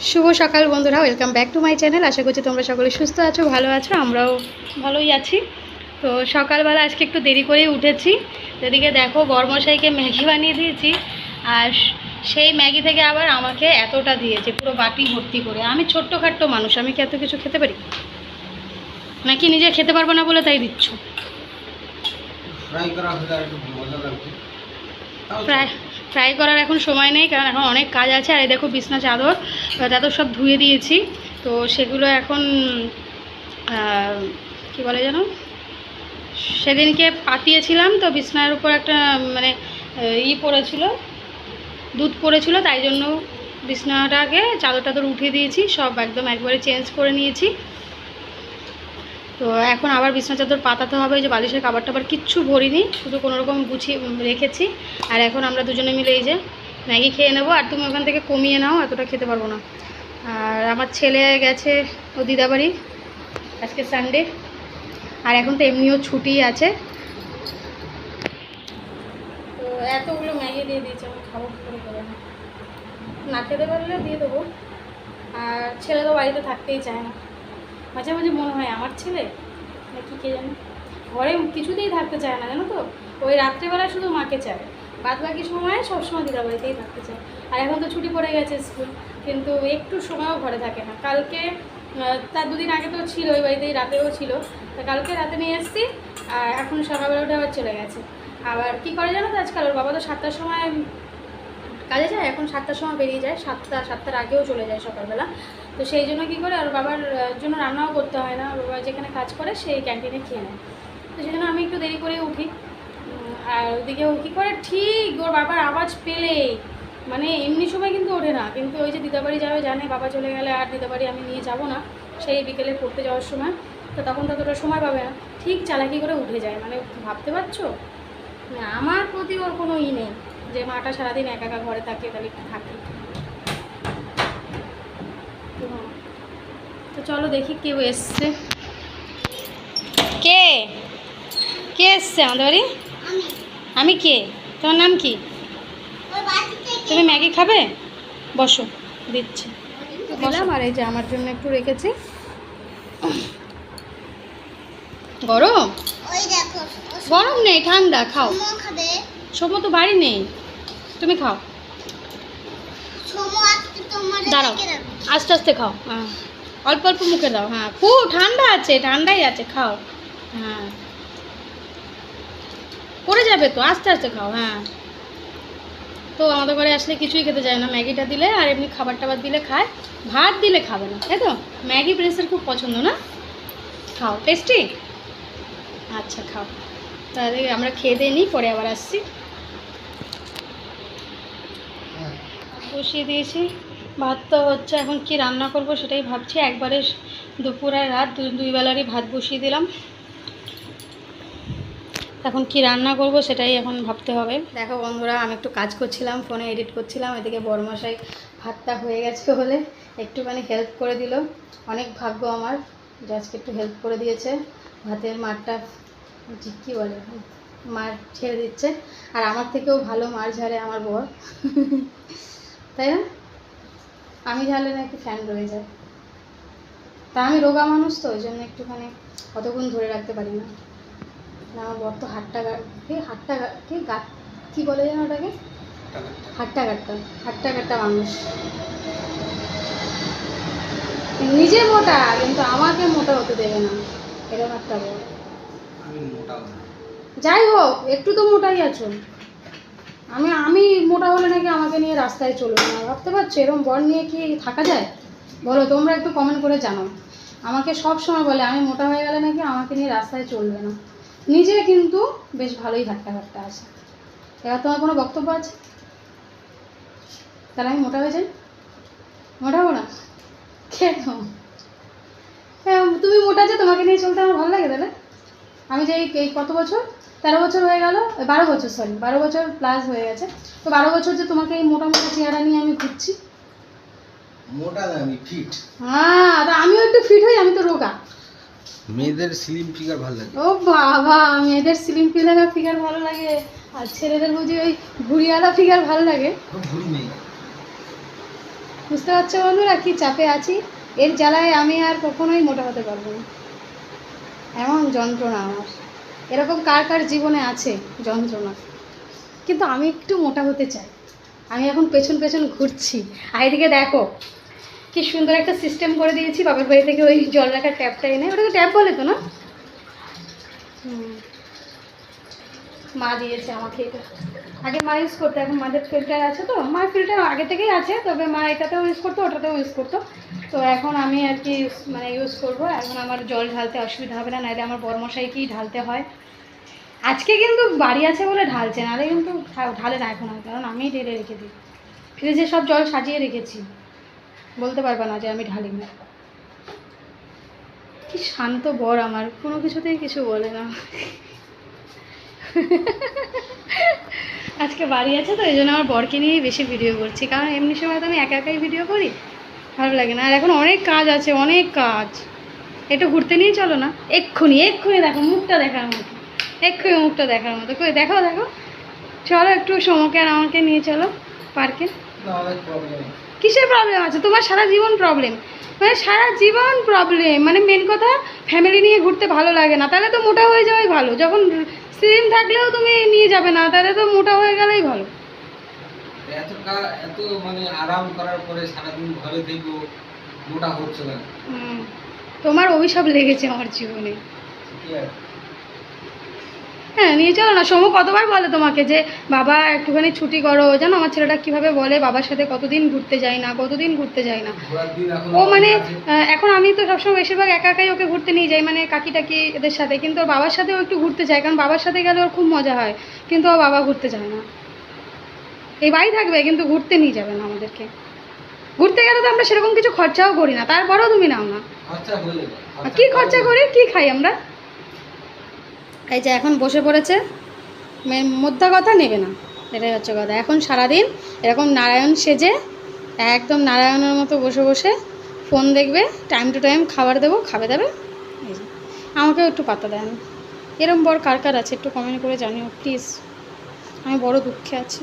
শুভ সকাল বন্ধুরা welcome back to my channel আশা করছি তোমরা সকলে সুস্থ আছো ভালো আছো আমরাও ভালোই আছি। তো সকালবেলা আজকে একটু দেরি করেই উঠেছি। এদিকে দেখো বর্মশাইকে ম্যাগি বানিয়ে দিয়েছি আর সেই ম্যাগি থেকে আবার আমাকে এতটা দিয়েছে পুরো বাটি ভর্তি করে। আমি ছোট্টখাট্ট মানুষ আমি কি এত কিছু খেতে পারি? নাকি নিজে খেতে পারব না বলে তাই দিচ্ছ? ফ্রাই ফ্রাই করার এখন সময় নেই, কারণ এখন অনেক কাজ আছে। আর এই দেখো বিছনা, চাদর চাদর সব ধুয়ে দিয়েছি। তো সেগুলো এখন কি বলে যেন? সেদিনকে পাতিয়েছিলাম তো বিছনার উপর একটা মানে ই পড়েছিল, দুধ পড়েছিল, তাই জন্য বিছনাটাকে চাদর টাদর উঠিয়ে দিয়েছি। সব একদম একবারে চেঞ্জ করে নিয়েছি। তো এখন আবার বিছনা চাদর পাতাতে হবে যে বালিশের কাবার টাবার কিচ্ছু ভরিনি, শুধু কোনো রকম গুছিয়ে রেখেছি। আর এখন আমরা দুজনে মিলে এই যে ম্যাগি খেয়ে নেব, আর তুমি ওখান থেকে কমিয়ে নাও, এতটা খেতে পারব না। আর আমার ছেলে গেছে ও দিদাবাড়ি, আজকে সানডে আর এখন তো এমনিও ছুটি আছে। তো এতগুলো ম্যাগি দিয়ে দিয়েছে, আমি খাব করে করে না খেতে পারলে দিয়ে দেবো। আর ছেলে তো বাড়িতে থাকতেই চায় না। মাঝে মাঝে মনে হয় আমার ছেলে? নাকি কে জানে? ঘরে কিছুতেই থাকতে চায় না, জানো তো? ওই রাত্রেবেলা শুধু মাকে চায়। বাদ বাকি সময় সবসময় দিদা বাড়িতেই থাকতে চায়। আর এখন তো ছুটি পড়ে গেছে স্কুল, কিন্তু একটু সময়ও ঘরে থাকে না। কালকে তার দুদিন আগে তো ছিল, ওই বাড়িতেই রাতেও ছিল। তা কালকে রাতে নিয়ে এসেছি, আর এখন সকালবেলা উঠে আবার চলে গেছে। আবার কি করে জানো তো আজকাল? ওর বাবা তো সাতটার সময় কাজে যায়, এখন সাতটার সময় বেরিয়ে যায়, সাতটা, সাতটার আগেও চলে যায় সকালবেলা। তো সেই জন্য কী করে আর বাবার জন্য রান্নাও করতে হয় না বাবা যেখানে কাজ করে সেই ক্যান্টিনে খেয়ে নেয়। তো সেই জন্য আমি একটু দেরি করে উঠি। আর ওদিকে ও কী করে, ঠিক ওর বাবার আওয়াজ পেলেই। মানে এমনি সময় কিন্তু ওঠে না, কিন্তু ওই যে দিদাবাড়ি যাবে, জানে বাবা চলে গেলে আর দিদাবাড়ি আমি নিয়ে যাব না। সেই বিকেলে পড়তে যাওয়ার সময়, তো তখন ততটা সময় পাবে না। ঠিক চালাকি করে উঠে যায় মানে ভাবতে পারছ? আমার প্রতি ওর কোনো ই নেই। যে মাটা সারাদিন একা একা ঘরে থাকে তাহলে একটু থাকি। তো চলো দেখি কেউ এসছে। কে? কে এসছে আমাদের বাড়ি? আমি। কে? তোমার নাম কি? তুমি ম্যাগি খাবে? বসো দিচ্ছি। দিলাম আর এই যে আমার জন্য একটু রেখেছি। গরম? গরম নেই ঠান্ডা খাও। খাবে। সময় তো বাড়ি নেই। তুমি খাও। সোমো দাঁড়াও। আস্তে আস্তে খাও। হ্যাঁ। অল্প অল্প মুখে দাও। হ্যাঁ খুব ঠান্ডা আছে ঠান্ডাই আছে খাও। হ্যাঁ। পড়ে যাবে তো আস্তে আস্তে খাও হ্যাঁ। তো আমাদের ঘরে আসলে কিছুই খেতে চায় না। ম্যাগিটা দিলে আর এমনি খাবার টাবার দিলে খায়। ভাত দিলে খাবে না তাই তো? ম্যাগি প্রেসের খুব পছন্দ না? খাও। টেস্টি? আচ্ছা খাও। তাহলে আমরা খেয়ে দিয়ে নিই পরে আবার আসছি। বসিয়ে দিয়েছি। ভাত তো হচ্ছে এখন কি রান্না করব সেটাই ভাবছি। একবারে দুপুর আর রাত দুই বেলারই ভাত বসিয়ে দিলাম। এখন কি রান্না করব সেটাই এখন ভাবতে হবে। দেখো বন্ধুরা, আমি একটু কাজ করছিলাম, ফোনে এডিট করছিলাম, এদিকে বড়মশাই ভাতটা হয়ে গেছে বলে একটুখানি হেল্প করে দিল। অনেক ভাগ্য আমার, যে আজকে একটু হেল্প করে দিয়েছে। ভাতের মারটা কী বলে, মার ছেড়ে দিচ্ছে। আর আমার থেকেও ভালো মার ঝাড়ে আমার বর। তাই না? আমি ঝালে নাকি ফ্যান রয়ে যায় তা আমি রোগা মানুষ তো ওই জন্য একটুখানি অতক্ষণ ধরে রাখতে পারি না। আমার বর তো হাট্টা গা- কি? হাট্টা গা- কি? বলে যেন ওটাকে? হাট্টা কাট্টা হাট্টা কাট্টা মানুষ। নিজে মোটা কিন্তু আমাকে মোটা হতে দেবে না। এরকম একটা হব। যাই হোক একটু তো মোটাই আছো। আমি মোটা হলে নাকি আমাকে নিয়ে রাস্তায় চলবে না, ভাবতে পারছ? এরকম বর নিয়ে কি থাকা যায়? বলো, তোমরা একটু কমেন্ট করে জানো আমাকে সব সময় বলে, আমি মোটা হয়ে গেলে নাকি আমাকে নিয়ে রাস্তায় চলবে না। নিজে কিন্তু বেশ ভালোই হাট্টা হাট্টা আছে। এবার তোমার কোনো বক্তব্য আছে? তাহলে আমি মোটা হয়ে যাই? মোটা হব না? কেন? হ্যাঁ তুমি মোটা আছে তোমাকে নিয়ে চলতে আমার ভালো লাগে তাহলে আমি যে এই কত বছর? তেরো বছর হয়ে গেল বারো বছর সরি বারো বছর প্লাস হয়ে গেছে। তো বারো বছর যে তোমাকে এই মোটা মোটা চেহারা নিয়ে আমি ঘুরছি। মোটা না আমি ফিট হ্যাঁ আমিও একটু ফিট হই আমি তো রোগা। মেয়েদের স্লিম ফিগার ভালো লাগে। ও বাবা মেয়েদের স্লিম ফিগার ফিগার ভালো লাগে। আর ছেলেদের বুঝি ওই ভুড়িওয়ালা ফিগার ভালো লাগে। ভুড়ি নেই বুঝতে পারছ বন্ধুরা কি চাপে আছি? এর জ্বালায় আমি আর কখনোই মোটা হতে পারব না। এমন যন্ত্রণা আমার। এরকম কার কার জীবনে আছে যন্ত্রণা? কিন্তু আমি একটু মোটা হতে চাই। আমি এখন পেছন পেছন ঘুরছি। আর এদিকে দেখো, কি সুন্দর একটা সিস্টেম করে দিয়েছি। বাবার বাড়ি থেকে ওই জল রাখার ট্যাপটা এনে, ওটাকে ট্যাপ বলে তো না। মা দিয়েছে আমাকে এটা। আগে মা ইউজ করতো, এখন মাদের ফিল্টার আছে তো। মার ফিল্টার আগে থেকেই আছে, তবে মা এটাতেও ইউজ করতো, ওটাতেও ইউজ করতো। তো এখন আমি আর কি মানে ইউজ করব। এখন আমার জল ঢালতে অসুবিধা হবে না নাহলে আমার বড়মশাইকেই ঢালতে হয়। আজকে কিন্তু বাড়ি আছে বলে ঢালছে, নাহলে কিন্তু ঢালে না এখন কারণ আমিই ঢেলে রেখে দিই। ফ্রিজে সব জল সাজিয়ে রেখেছি। বলতে পারবে না যে আমি ঢালি না। কি শান্ত বর আমার, কোনো কিছুতেই কিছু বলে না। আজকে বাড়ি আছে তো, এই জন্য আমার বরকে নিয়েই বেশি ভিডিও করছি। কারণ এমনি সময় তো আমি একা একাই ভিডিও করি। ভালো লাগে না। আর এখন অনেক কাজ আছে, অনেক কাজ। একটু ঘুরতে নিয়ে চলো না। এক্ষুনি এক্ষুনি দেখো, মুখটা দেখার মতো। এক্ষুনি মুখটা দেখার মতো। কই দেখো দেখো চলো একটু সমকে আর আমাকে নিয়ে চলো পার্কে। কিসের প্রবলেম আছে? তোমার সারা জীবন প্রবলেম মানে সারা জীবন প্রবলেম মানে মেন কথা ফ্যামিলি নিয়ে ঘুরতে ভালো লাগে না। তাহলে তো মোটা হয়ে যাওয়াই ভালো। যখন স্লিম থাকলেও তুমি নিয়ে যাবে না, তাহলে তো মোটা হয়ে গেলেই ভালো। এত এত মানে আরাম করার পরে সারাদিন ঘরে থেকে মোটা হচ্ছে না। তোমার অভিশাপ লেগেছে আমার জীবনে। হ্যাঁ নিয়ে চলো না। সমু কতবার বলে তোমাকে যে বাবা একটুখানি ছুটি করো। জানো আমার ছেলেটা কীভাবে বলে বাবার সাথে কতদিন ঘুরতে যাই না কতদিন ঘুরতে যাই না? ও মানে এখন আমি তো সবসময় বেশিরভাগ একা একাই ওকে ঘুরতে নিয়ে যাই মানে কাকি টাকি এদের সাথে। কিন্তু ওর বাবার সাথেও একটু ঘুরতে চায় কারণ বাবার সাথে গেলে ওর খুব মজা হয়। কিন্তু ও বাবা ঘুরতে যায় না। এই বাড়ি থাকবে কিন্তু ঘুরতে নিয়ে যাবে না আমাদেরকে। ঘুরতে গেলে তো আমরা সেরকম কিছু খরচাও করি না তারপরেও তুমি নাও না। কি খরচা করি কি খাই আমরা? এই যে এখন বসে পড়েছে মোদ্দা কথা নেবে না এটাই হচ্ছে কথা। এখন সারাদিন এরকম নারায়ণ সেজে একদম নারায়ণের মতো বসে বসে ফোন দেখবে টাইম টু টাইম খাবার দেবো খাবে দেবে আমাকেও একটু পাতা দেয় না এরম বর কার কার আছে একটু কমেন্ট করে জানিও প্লিজ আমি বড় দুঃখে আছি।